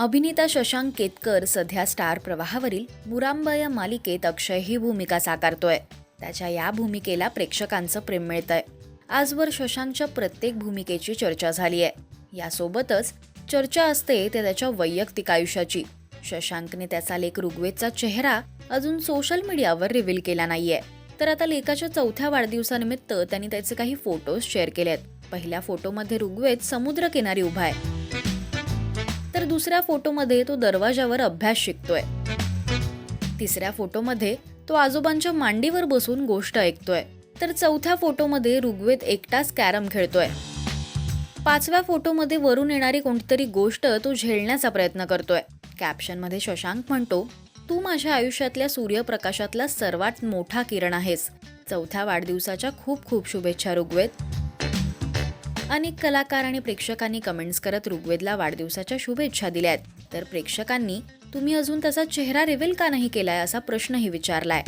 अभिनेता शशांक केतकर सध्या स्टार प्रवाहावरील मुरांबा या मालिकेत अक्षय ही भूमिका साकारतोय. त्याच्या या भूमिकेला प्रेक्षकांचं प्रेम मिळतंय. आजवर शशांकच्या प्रत्येक भूमिकेची चर्चा झाली आहे यासोबतच चर्चा असते ते त्याच्या वैयक्तिक आयुष्याची. शशांकने त्याचा लेख ऋग्वेदचा चेहरा अजून सोशल मीडियावर रिव्हील केला नाहीये. तर आता लेखाच्या चौथ्या वाढदिवसानिमित्त त्यांनी त्याचे काही फोटोज शेअर केलेत. पहिल्या फोटोमध्ये ऋग्वेद समुद्रकिनारी उभा आहे. दुसऱ्या फोटोमध्ये तो दरवाजावर अभ्यास शिकतोय. तिसऱ्या फोटोमध्ये तो आजोबांच्या मांडीवर बसून गोष्ट ऐकतोय. तर चौथ्या फोटोमध्ये ऋग्वेद एकटाच कॅरम खेळतोय. पाचव्या फोटोमध्ये वरून येणारी कोणतीतरी गोष्ट तो झेलण्याचा प्रयत्न करतोय. कॅप्शनमध्ये शशांक म्हणतो तू माझ्या आयुष्यातल्या सूर्यप्रकाशातला सर्वात मोठा किरण आहेस. चौथ्या वाढदिवसाच्या खूप खूप शुभेच्छा ऋग्वेद. अनेक कलाकार आणि प्रेक्षकांनी कमेंट्स करत ऋग्वेदला वाढदिवसाच्या शुभेच्छा दिल्यात. तर प्रेक्षकांनी तुम्ही अजून त्याचा चेहरा रिव्हील का नाही केलाय असा प्रश्नही विचारलाय.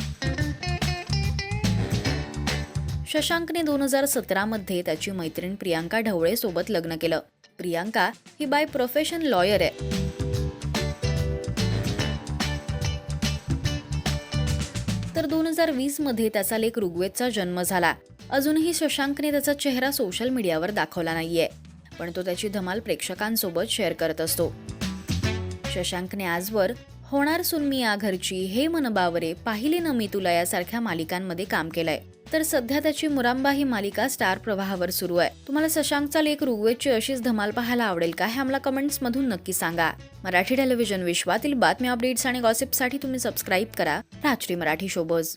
शशांकने दोन हजार सतरामध्ये त्याची मैत्रीण प्रियांका ढवळे सोबत लग्न केलं. प्रियांका ही बाय प्रोफेशन लॉयर आहे. तर दोन हजार वीसमध्ये त्याचा लेख ऋग्वेदचा जन्म झाला. अजूनही शशांकने त्याचा चेहरा सोशल मीडियावर दाखवला नाहीये पण तो त्याची धमाल प्रेक्षकांसोबत शेअर करत असतो. शशांकने आजवर होणार सुनमी या घरची हे मन बावरे पाहिले न मी तुला यासारख्या मालिकांमध्ये काम केलंय. तर सध्या त्याची मुरांबा ही मालिका स्टार प्रवाहावर सुरू आहे. तुम्हाला शशांकचा लेख ऋग्वेदची अशीच धमाल पाहायला आवडेल का हे आम्हाला कमेंट्स मधून नक्की सांगा. मराठी टेलिव्हिजन विश्वातील बातम्या अपडेट्स आणि गॉसिपसाठी तुम्ही सबस्क्राईब करा. राजश्री मराठी शोबज